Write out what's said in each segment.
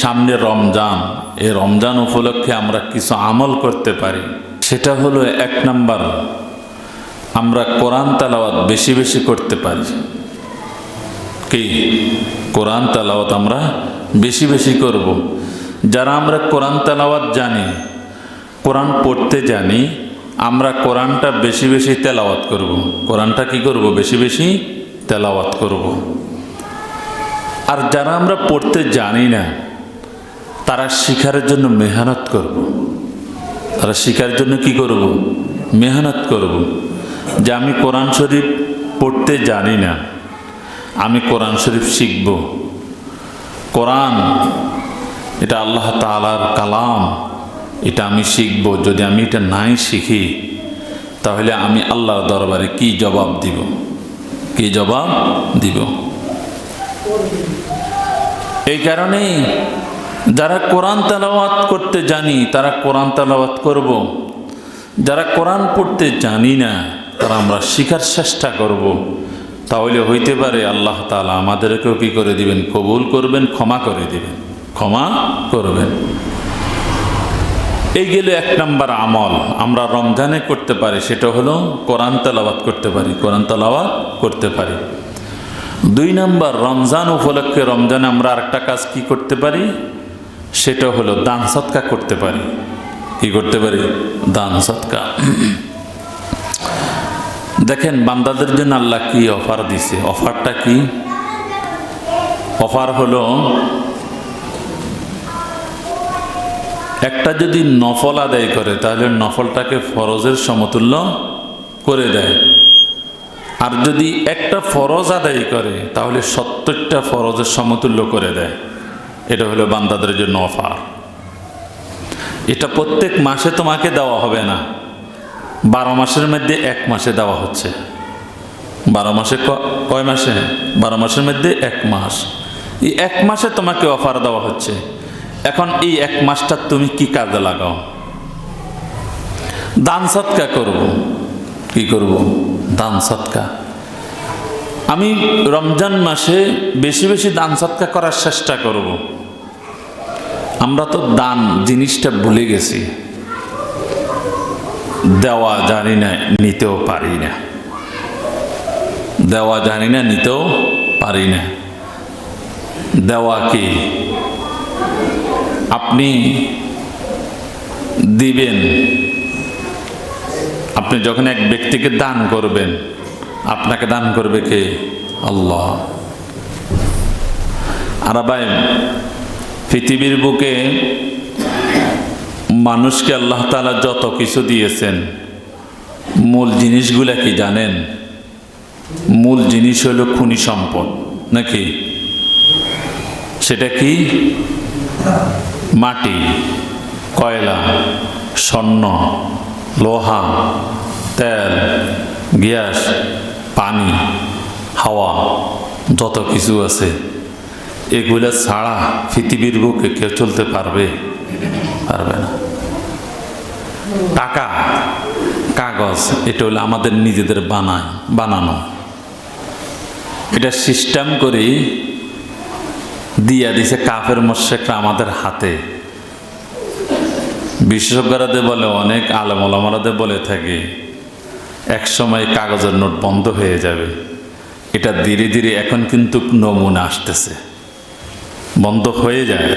সামনে রমজান এই রমজান উপলক্ষে আমরা কিছু আমল করতে পারি সেটা হলো এক নাম্বার, আমরা কোরআন তালাওয়াত বেশি বেশি করতে পারি কি কোরআন তালাওয়াত আমরা বেশি বেশি করব। যারা আমরা কোরআন তালাওয়াত জানি, কোরআন পড়তে জানি, আমরা কোরআনটা বেশি বেশি তেলাওয়াত করব। কোরআনটা কি করব বেশি বেশি তেলাওয়াত করব। আর যারা আমরা পড়তে জানি না তারা শিখারের জন্য মেহনত করব। তারা শিখার জন্য কি করব? মেহনত করব। যে আমি কোরআন শরীফ পড়তে জানি না, আমি কোরআন শরীফ শিখব। কোরআন, এটা আল্লাহ তালার কালাম। এটা আমি শিখব। যদি আমি এটা নাই শিখি, তাহলে আমি আল্লাহর দরবারে কি জবাব দিব? কি জবাব দিব? এই কারণেই যারা কোরআন তালাওয়াত করতে জানি, তারা কোরআন তালাওয়াত করব। যারা কোরআন পড়তে জানি না, তারা আমরা শিখার চেষ্টা করব। তাহলে হইতে পারে আল্লাহ তালা আমাদেরকেও কী করে দিবেন? কবুল করবেন, ক্ষমা করে দিবেন। ক্ষমা করবেন। এই গেলে এক নম্বর আমল। আমরা রমজানে করতে পারি, সেটা হলো কোরআন তালাওয়াত করতে পারি, কোরআন তালাওয়াত করতে পারি। দুই নম্বর, রমজান উপলক্ষে রমজানে আমরা আরেকটা কাজ কি করতে পারি? সেটা হলো দান সৎকা করতে পারি। কি করতে পারি? দান সৎকা দেখেন, বান্দাদের জন্য আল্লাহ কি অফার দিছে? অফারটা কি? অফার হলো, একটা যদি নফল আদায় করে, তাহলে নফলটাকে ফরজের সমতুল্য করে দেয়। আর যদি একটা ফরজ আদায় করে, তাহলে সত্তরটা ফরজের সমতুল্য করে দেয়। এটা হলো বান্দাদের জন্য অফার। এটা প্রত্যেক মাসে তোমাকে দেওয়া হবে না। বারো মাসের মধ্যে এক মাসে দেওয়া হচ্ছে। বারো মাসে কয় মাসে? বারো মাসের মধ্যে এক মাস। এই এক মাসে তোমাকে অফার দেওয়া হচ্ছে। এখন এই এক মাসটা তুমি কি কাজে লাগাও? দান সৎকা করব। কি করব? দান সৎকা। আমি রমজান মাসে বেশি বেশি দান সৎকা করার চেষ্টা করব। আমরা তো দান জিনিসটা ভুলে গেছি। দেওয়া জানি না, নিতেও পারি না। দেওয়া জানি না, নিতেও পারি না। দেওয়া কি? আপনি দিবেন। আপনি যখন এক ব্যক্তিকে দান করবেন, আপনাকে দান করবে কে? আল্লাহ। আর ভাই পৃথিবীর বুকে মানুষকে আল্লাহ তালা যত কিছু দিয়েছেন, মূল জিনিসগুলা কি জানেন? মূল জিনিস হলো খনি সম্পদ, নাকি? সেটা কি? মাটি, কয়লা, স্বর্ণ, লোহা, তেল, গ্যাস, পানি, হাওয়া, যত কিছু আছে। এগুলা ছাড়া পৃথিবীর বুকে কেউ চলতে পারবে? পারবে না। টাকা, কাগজ, এটা হলো আমাদের নিজেদের বানায়, বানানো। এটা সিস্টেম করে দিয়া দিছে কাফের মোশেকরা আমাদের হাতে। বিশেষজ্ঞরাদের বলে, অনেক আলমলামারাদের বলে থাকে এক সময় কাগজের নোট বন্ধ হয়ে যাবে। এটা ধীরে ধীরে এখন কিন্তু নমুনা আসতেছে। বন্ধ হয়ে যায়।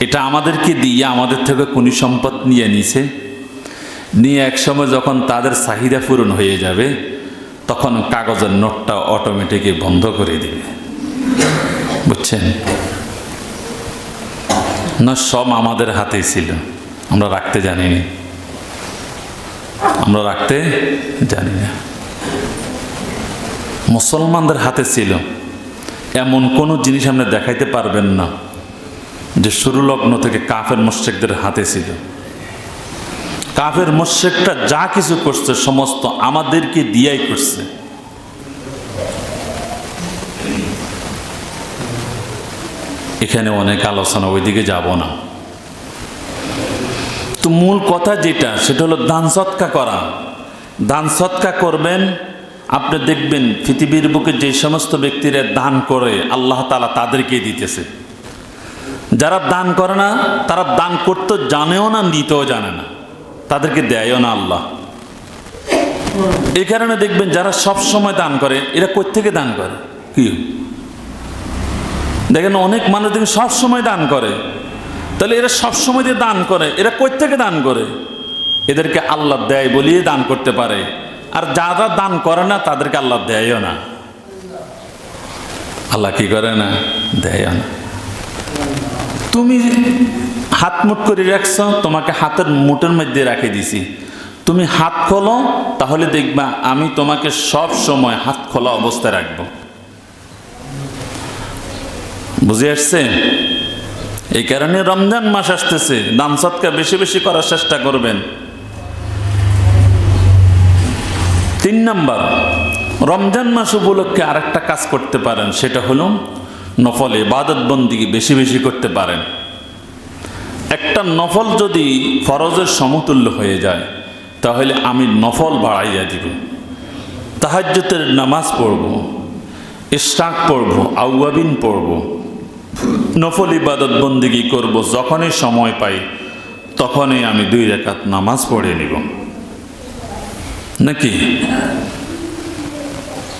এটা আমাদেরকে দিয়ে আমাদের থেকে কোনি সম্পদ নিয়ে নিছে। নিয়ে এক সময় যখন তাদের চাহিদা পূরণ হয়ে যাবে, তখন কাগজের নোটটা অটোমেটিকই বন্ধ করে দেবে। বুঝছেন? না, সব আমাদের হাতে ছিল। আমরা রাখতে জানিনি। আমরা রাখতে জানি না মুসলমানদের হাতে ছিল। এমন কোনো জিনিস আপনি দেখাইতে পারবেন না যে শুরু লগ্ন থেকে কাফের মোশেকদের হাতে ছিল। কাফের মোশেকটা যা কিছু করছে, সমস্ত আমাদেরকে দিয়াই করছে। এখানে অনেক আলোচনা, ওইদিকে যাব না। তো মূল কথা যেটা, সেটা হলো দান সৎকা করা। দান সৎকা করবেন আপনি দেখবেন পৃথিবীর বুকে যে সমস্ত ব্যক্তিরা দান করে, আল্লাহ তালা তাদেরকে দিতেছে। যারা দান করে না, তারা দান করতে জানেও না, নিতেও জানে না। তাদেরকে দেয়ও না আল্লাহ। এই কারণে দেখবেন যারা সব সময় দান করে, এরা থেকে দান করে? কি? দেখেন অনেক মানুষ দেখবেন সব সময় দান করে। তাহলে এরা সব সময় দিয়ে দান করে, এরা থেকে দান করে? এদেরকে আল্লাহ দেয় বলিয়ে দান করতে পারে। আর যারা দান করে না, তাদেরকে আল্লাহ দেয়ও না। আল্লাহ কি করে না? দেয় না। তুমি হাত মুট করে রাখছ, তোমাকে হাতের মুঠের মধ্যে রাখে দিছি। তুমি হাত খোলো, তাহলে দেখবা আমি তোমাকে সব সময় হাত খোলা অবস্থায় রাখব। বুঝে আসছে? এই কারণে রমজান মাস আসতেছে। দান সৎকার বেশি বেশি করার চেষ্টা করবেন। তিন নাম্বার, রমজান মাস উপলক্ষে আরেকটা কাজ করতে পারেন, সেটা হলো নফল ইবাদত বন্দিকে বেশি বেশি করতে পারেন। একটা নফল যদি ফরজের সমতুল্য হয়ে যায়, তাহলে আমি নফল বাড়াইয়া দিব। তাহাজ্যতের নামাজ পড়ব ইস্টাক পড়ব, আউয়াবিন পড়ব। নফল ইবাদত বন্দিগি করব, যখনই সময় পাই, তখনই আমি দুই রেখাত নামাজ পড়ে নিব। নাকি?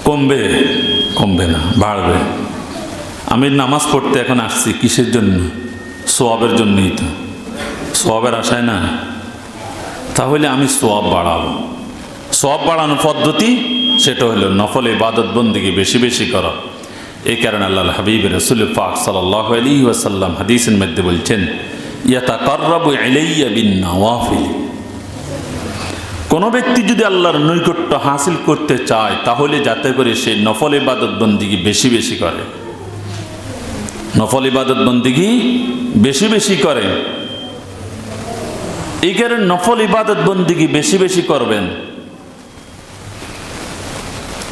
কমবে কমবে না, বাড়বে। আমি নামাজ পড়তে এখন আসছি, কিসের জন্য? সোয়াবের জন্যই তো। সোয়াবের আশায় না? তাহলে আমি সোয়াব বাড়াবো। সোয়াব বাড়ানোর পদ্ধতি সেটা হলো নফল ইবাদত বন্দিকে বেশি বেশি করা। এই কারণে আল্লাহ হাবিব রসুল পাক সাল্লাহ আলী ওয়াসাল্লাম হাদিসের মধ্যে বলছেন ইয়াতা কর্রব এলাইয়া বিন নওয়াফিল। কোনো ব্যক্তি যদি আল্লাহর নৈকট্য হাসিল করতে চায়, তাহলে যাতে করে সে নফল ইবাদত বন্দিগি বেশি বেশি করে। নফল ইবাদত বন্দিগি বেশি বেশি করে। এই কারণে নফল ইবাদত বন্দিগি বেশি বেশি করবেন।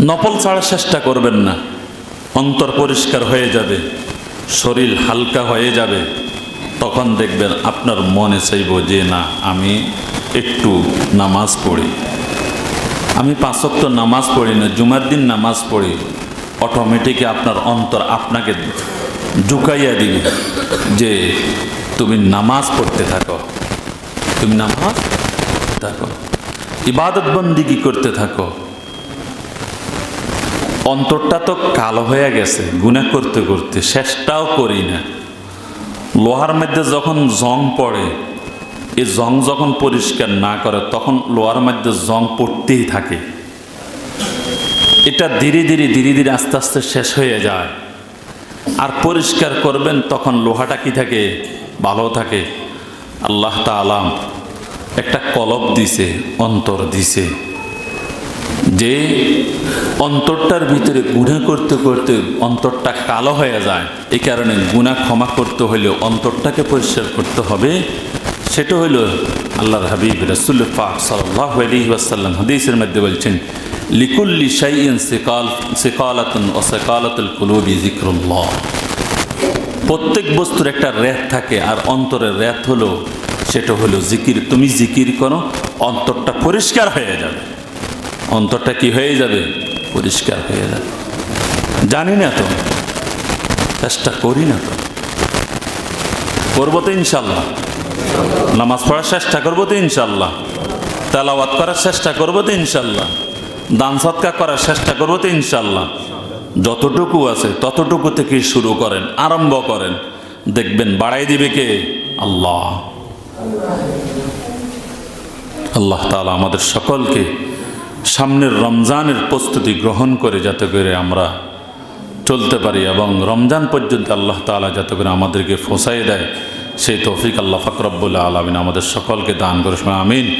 নফল ছাড়া চেষ্টা করবেন না। অন্তর পরিষ্কার হয়ে যাবে। শরীর হালকা হয়ে যাবে। তখন দেখবেন আপনার মনে চাইব যে, না, আমি একটু নামাজ পড়ি। আমি পাঁচক্ত নামাজ পড়ি না, জুমার দিন নামাজ পড়ি অটোমেটিক আপনার অন্তর আপনাকে ঢুকাইয়া দিবে যে, তুমি নামাজ পড়তে থাকো। তুমি নামাজ থাকো? ইবাদত বন্দিগি করতে থাকো? অন্তরটা তো কালো হয়ে গেছে গুণা করতে করতে শেষটাও করি না। লোহার মধ্যে যখন জং পড়ে, এই জং যখন পরিষ্কার না করে, তখন লোহার মধ্যে জং পড়তেই থাকে। এটা ধীরে ধীরে ধীরে ধীরে আস্তে আস্তে শেষ হয়ে যায়। আর পরিষ্কার করবেন তখন লোহাটা কি থাকে? ভালো থাকে। আল্লাহ তালাম একটা কলব দিছে, অন্তর দিছে। যে অন্তরটার ভিতরে গুণা করতে করতে অন্তরটা কালো হয়ে যায় এই কারণে গুণা ক্ষমা করতে হলে অন্তরটাকে পরিষ্কার করতে হবে। সেটা হইল আল্লাহর হাবিব রসুল পাক সাল্লাহ আলী ওয়াসাল্লাম হাদিসের মধ্যে বলছেন, লিকুল্লি শাইন সেকাল, সেকালাতুন ও সেকালাতুল কুলুবি জিক্রুল্লাহ প্রত্যেক বস্তুর একটা র্যাথ থাকে, আর অন্তরের র্যাথ হলো, সেটা হলো জিকির। তুমি জিকির করো, অন্তরটা পরিষ্কার হয়ে যাবে। অন্তরটা কি হয়ে যাবে? পরিষ্কার হয়ে যাবে। জানি না তো। চেষ্টা করি না তো। করব তো ইনশাল্লাহ। নামাজ পড়ার চেষ্টা করব তো ইনশাল্লাহ। তেলাওয়াত করার চেষ্টা করব তো ইনশাল্লাহ। দান সৎকার করার চেষ্টা করব তো ইনশাল্লাহ। যতটুকু আছে ততটুকু থেকে শুরু করেন, আরম্ভ করেন। দেখবেন বাড়াই দিবে কে? আল্লাহ। আল্লাহ তালা আমাদের সকলকে সামনের রমজানের প্রস্তুতি গ্রহণ করে যাতে করে আমরা চলতে পারি এবং রমজান পর্যন্ত আল্লাহ তালা যাতে করে আমাদেরকে ফোসাই দেয়, সেই তৌফিক আল্লাহ ফাকরবুল্লা আলমিন আমাদের সকলকে দান করে আমিন।